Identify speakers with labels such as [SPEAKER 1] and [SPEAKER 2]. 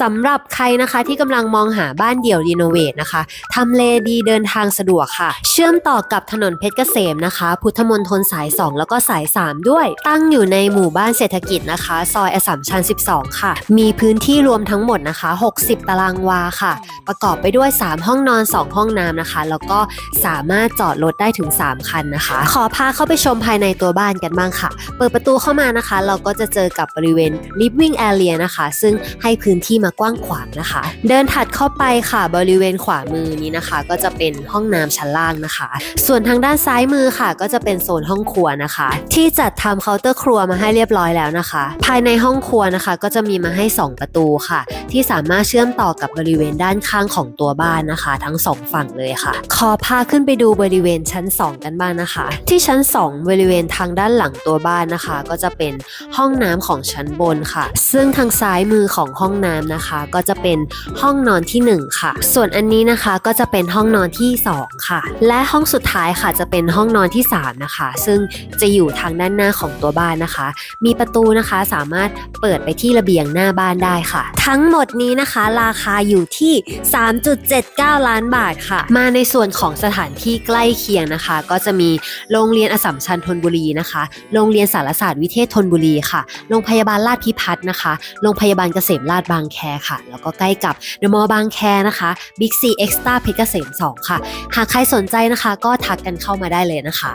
[SPEAKER 1] สำหรับใครนะคะที่กำลังมองหาบ้านเดี่ยวรีโนเวทนะคะทำเลดีเดินทางสะดวกค่ะ เชื่อมต่อกับถนนเพชรเกษมนะคะ พุทธมณฑลสาย 2 แล้วก็สาย 3 ด้วย ตั้งอยู่ในหมู่บ้านเศรษฐกิจนะคะ ซอยอสัมชัญ12 ค่ะ มีพื้นที่รวมทั้งหมดนะคะ 60 ตารางวาค่ะ ประกอบไปด้วย 3 ห้องนอน 2 ห้องน้ำนะคะ แล้วก็สามารถจอดรถได้ถึง 3 คันนะคะ ขอพาเข้าไปชมภายในตัวบ้านกันบ้างค่ะ เปิดประตูเข้ามานะคะ เราก็จะเจอกับบริเวณ living area นะคะ ซึ่งให้พื้นที่มากว้างขวางนะคะ เดินถัดเข้าไปค่ะบริเวณขวามือนี้นะคะ ก็จะเป็นห้องน้ำชั้นล่างนะคะ ส่วนทางด้านซ้ายมือค่ะ ก็จะเป็นโซนห้องครัวนะคะ ที่จัดทำเคาน์เตอร์ครัวมาให้เรียบร้อยแล้วนะคะ ภายในห้องครัวนะคะ ก็จะมีมาให้ 2 ประตูค่ะ ที่สามารถเชื่อมต่อกับบริเวณด้านข้างของตัวบ้านนะคะ ทั้งสองฝั่งเลยค่ะ ขอพาขึ้นไปดูบริเวณชั้น 2 กันบ้างนะคะ ที่ชั้น 2 บริเวณทางด้านหลังตัวบ้านนะคะ ก็จะเป็นห้องน้ำของชั้นบนค่ะ ซึ่งทางซ้ายมือของห้องน้ำนะคะ ก็จะเป็นห้องนอนที่ 1 ค่ะ ส่วนอันนี้นะคะก็จะเป็นห้องนอนที่ 2 ค่ะ และห้องสุดท้ายค่ะจะเป็นห้องนอนที่ 3 นะคะ ซึ่งจะอยู่ทางด้านหน้าของตัวบ้านนะคะ มีประตูนะคะสามารถเปิดไปที่ระเบียงหน้าบ้านได้ค่ะ ทั้งหมดนี้นะคะ ราคาอยู่ที่ 3.79 ล้านบาทค่ะ มาในส่วนของสถานที่ใกล้เคียงนะคะ ก็จะมีโรงเรียนอสสัมชัญธนบุรีนะคะ โรงเรียนสารศาสตร์วิเทศธนบุรีค่ะ โรงพยาบาลราชพิพัฒน์นะคะ โรงพยาบาลเกษมราชบางแคค่ะ แล้วก็ใกล้กับเดอะมอลล์บางแคนะคะบิ๊กซีเอ็กซ์ต้าเพชรเกษม2ค่ะ หากใครสนใจนะคะ ก็ทักกันเข้ามาได้เลยนะคะ